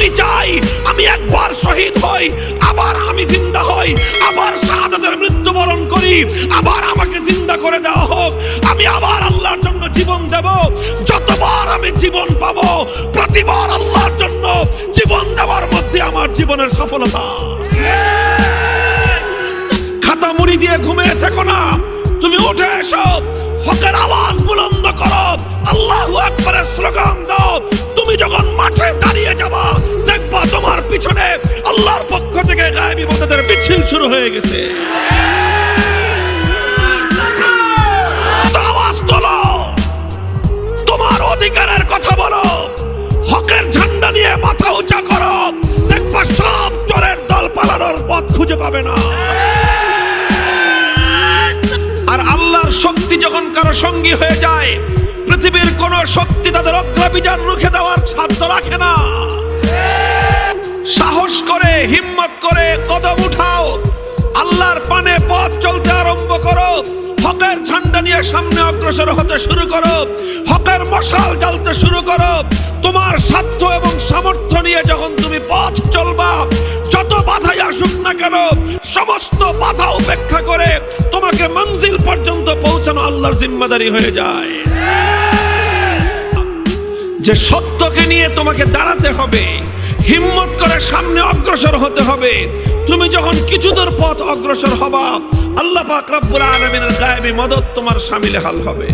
আমি চাই, আমি একবার শহীদ হই, আবার আমি জিন্দা হই, আবার শাহাদাতের মৃত্যুবরণ করি, আবার আমাকে জিন্দা করে দেওয়া হোক, আমি আবার আল্লাহর জন্য জীবন দেব, যতবার আমি জীবন পাবো, প্রতিবার আল্লাহর জন্য জীবন দেওয়ার মধ্যে আমার জীবনের সফলতা। খাতা মুড়ি দিয়ে ঘুমিয়ে থেকো না, তুমি উঠে এসো হকের আওয়াজ বুলন্দ আল্লাহর পক্ষ থেকে গায়েবী মদতের মিছিল শুরু হয়ে গেছে। তোমার অধিকারের কথা বলো। হকের ঝান্ডা নিয়ে মাথা উঁচা করো। দেখবা সব চোরের দল পালানোর পথ খুঁজে পাবে না। আর আল্লাহর শক্তি যখন কারও সঙ্গী হয়ে যায়, পৃথিবীর কোন শক্তি তাদের অগ্রাভিযান রুখে দেওয়ার সাধ্য রাখে না। হিম্মত করে কদম উঠাও। আল্লাহর পানে পথ চলতে আরম্ভ করো। হকের ঝান্ডা নিয়ে সামনে অগ্রসর হতে শুরু করো। হকের মশাল জ্বালতে শুরু করো। তোমার সাধ্য এবং সামর্থ্য নিয়ে যখন তুমি পথ চলবা, যত বাধাই আসুক না কেন, সমস্ত বাধা উপেক্ষা করে তোমাকে মঞ্জিল পর্যন্ত পৌঁছানো আল্লাহর জিম্মাদারি হয়ে যায়। যে সত্যকে নিয়ে তোমাকে দাঁড়াতে হবে হিম্মত করে সামনে অগ্রসর হতে হবে। তুমি যখন কিছু দূর পথ অগ্রসর হবা, আল্লাহ পাক রব্বুল আলমিনের গায়েবী মদত তোমার সামিলে হাল হবে।